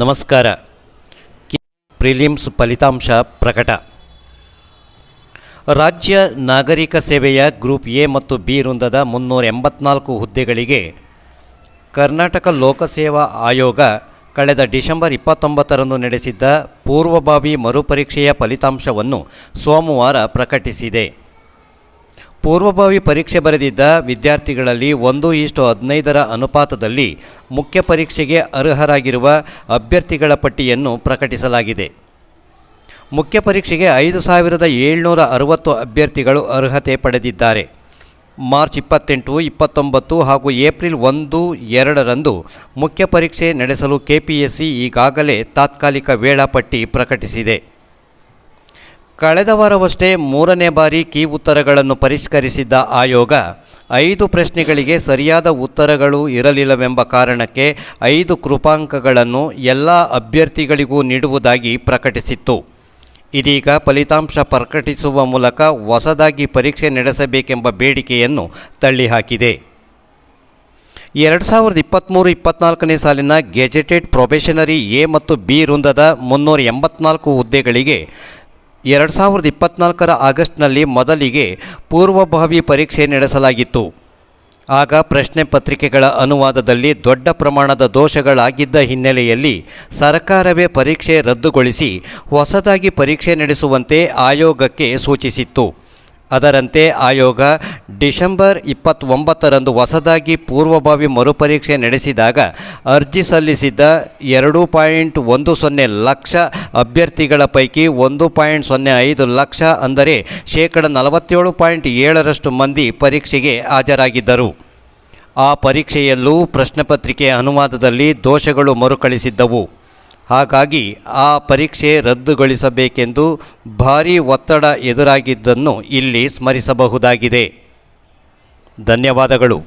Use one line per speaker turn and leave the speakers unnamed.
ನಮಸ್ಕಾರ. ಪ್ರಿಲಿಮ್ಸ್ ಫಲಿತಾಂಶ ಪ್ರಕಟ. ರಾಜ್ಯ ನಾಗರಿಕ ಸೇವೆಯ ಗ್ರೂಪ್ ಎ ಮತ್ತು ಬಿ ವೃಂದದ ಮುನ್ನೂರ ಎಂಬತ್ನಾಲ್ಕು ಹುದ್ದೆಗಳಿಗೆ ಕರ್ನಾಟಕ ಲೋಕಸೇವಾ ಆಯೋಗ ಕಳೆದ ಡಿಸೆಂಬರ್ ಇಪ್ಪತ್ತೊಂಬತ್ತರಂದು ನಡೆಸಿದ್ದ ಪೂರ್ವಭಾವಿ ಮರುಪರೀಕ್ಷೆಯ ಫಲಿತಾಂಶವನ್ನು ಸೋಮವಾರ ಪ್ರಕಟಿಸಿದೆ. ಪೂರ್ವಭಾವಿ ಪರೀಕ್ಷೆ ಬರೆದಿದ್ದ ವಿದ್ಯಾರ್ಥಿಗಳಲ್ಲಿ ಒಂದು ಇಷ್ಟು ಹದಿನೈದರ ಅನುಪಾತದಲ್ಲಿ ಮುಖ್ಯ ಪರೀಕ್ಷೆಗೆ ಅರ್ಹರಾಗಿರುವ ಅಭ್ಯರ್ಥಿಗಳ ಪಟ್ಟಿಯನ್ನು ಪ್ರಕಟಿಸಲಾಗಿದೆ. ಮುಖ್ಯ ಪರೀಕ್ಷೆಗೆ ಐದು ಸಾವಿರದ ಏಳ್ನೂರ ಅರವತ್ತು ಅಭ್ಯರ್ಥಿಗಳು ಅರ್ಹತೆ ಪಡೆದಿದ್ದಾರೆ. ಮಾರ್ಚ್ ಇಪ್ಪತ್ತೆಂಟು, ಇಪ್ಪತ್ತೊಂಬತ್ತು ಹಾಗೂ ಏಪ್ರಿಲ್ ಒಂದು, ಎರಡರಂದು ಮುಖ್ಯ ಪರೀಕ್ಷೆ ನಡೆಸಲು ಕೆಪಿಎಸ್ಸಿ ಈಗಾಗಲೇ ತಾತ್ಕಾಲಿಕ ವೇಳಾಪಟ್ಟಿ ಪ್ರಕಟಿಸಿದೆ. ಕಳೆದ ವಾರವಷ್ಟೇ ಮೂರನೇ ಬಾರಿ ಕೀ ಉತ್ತರಗಳನ್ನು ಪರಿಷ್ಕರಿಸಿದ್ದ ಆಯೋಗ, ಐದು ಪ್ರಶ್ನೆಗಳಿಗೆ ಸರಿಯಾದ ಉತ್ತರಗಳು ಇರಲಿಲ್ಲವೆಂಬ ಕಾರಣಕ್ಕೆ ಐದು ಕೃಪಾಂಕಗಳನ್ನು ಎಲ್ಲ ಅಭ್ಯರ್ಥಿಗಳಿಗೂ ನೀಡುವುದಾಗಿ ಪ್ರಕಟಿಸಿತ್ತು. ಇದೀಗ ಫಲಿತಾಂಶ ಪ್ರಕಟಿಸುವ ಮೂಲಕ ಹೊಸದಾಗಿ ಪರೀಕ್ಷೆ ನಡೆಸಬೇಕೆಂಬ ಬೇಡಿಕೆಯನ್ನು ತಳ್ಳಿಹಾಕಿದೆ. ಎರಡು ಸಾವಿರದ ಇಪ್ಪತ್ತ್ಮೂರು ಇಪ್ಪತ್ನಾಲ್ಕನೇ ಸಾಲಿನ ಗೆಜೆಟೆಡ್ ಪ್ರೊಬೆಷನರಿ ಎ ಮತ್ತು ಬಿ ವೃಂದದ ಮುನ್ನೂರ ಎಂಬತ್ನಾಲ್ಕು ಹುದ್ದೆಗಳಿಗೆ ಎರಡು ಸಾವಿರದ ಇಪ್ಪತ್ನಾಲ್ಕರ ಆಗಸ್ಟ್ನಲ್ಲಿ ಮೊದಲಿಗೆ ಪೂರ್ವಭಾವಿ ಪರೀಕ್ಷೆ ನಡೆಸಲಾಗಿತ್ತು. ಆಗ ಪ್ರಶ್ನೆ ಪತ್ರಿಕೆಗಳ ಅನುವಾದದಲ್ಲಿ ದೊಡ್ಡ ಪ್ರಮಾಣದ ದೋಷಗಳಾಗಿದ್ದ ಹಿನ್ನೆಲೆಯಲ್ಲಿ ಸರ್ಕಾರವೇ ಪರೀಕ್ಷೆ ರದ್ದುಗೊಳಿಸಿ ಹೊಸದಾಗಿ ಪರೀಕ್ಷೆ ನಡೆಸುವಂತೆ ಆಯೋಗಕ್ಕೆ ಸೂಚಿಸಿತ್ತು. ಅದರಂತೆ ಆಯೋಗ ಡಿಸೆಂಬರ್ ಇಪ್ಪತ್ತೊಂಬತ್ತರಂದು ಹೊಸದಾಗಿ ಪೂರ್ವಭಾವಿ ಮರುಪರೀಕ್ಷೆ ನಡೆಸಿದಾಗ ಅರ್ಜಿ ಸಲ್ಲಿಸಿದ್ದ ಎರಡು ಪಾಯಿಂಟ್ ಒಂದು ಸೊನ್ನೆ ಲಕ್ಷ ಅಭ್ಯರ್ಥಿಗಳ ಪೈಕಿ ಒಂದು ಪಾಯಿಂಟ್ ಸೊನ್ನೆ ಐದು ಲಕ್ಷ ಅಂದರೆ ಶೇಕಡ ನಲವತ್ತೇಳು ಪಾಯಿಂಟ್ ಏಳರಷ್ಟು ಮಂದಿ ಪರೀಕ್ಷೆಗೆ ಹಾಜರಾಗಿದ್ದರು. ಆ ಪರೀಕ್ಷೆಯಲ್ಲೂ ಪ್ರಶ್ನೆಪತ್ರಿಕೆಯ ಅನುವಾದದಲ್ಲಿ ದೋಷಗಳು ಮರುಕಳಿಸಿದ್ದವು. ಹಾಗಾಗಿ ಆ ಪರೀಕ್ಷೆ ರದ್ದುಗೊಳಿಸಬೇಕೆಂದು ಭಾರೀ ಒತ್ತಡ ಎದುರಾಗಿದ್ದನ್ನು ಇಲ್ಲಿ ಸ್ಮರಿಸಬಹುದಾಗಿದೆ. ಧನ್ಯವಾದಗಳು.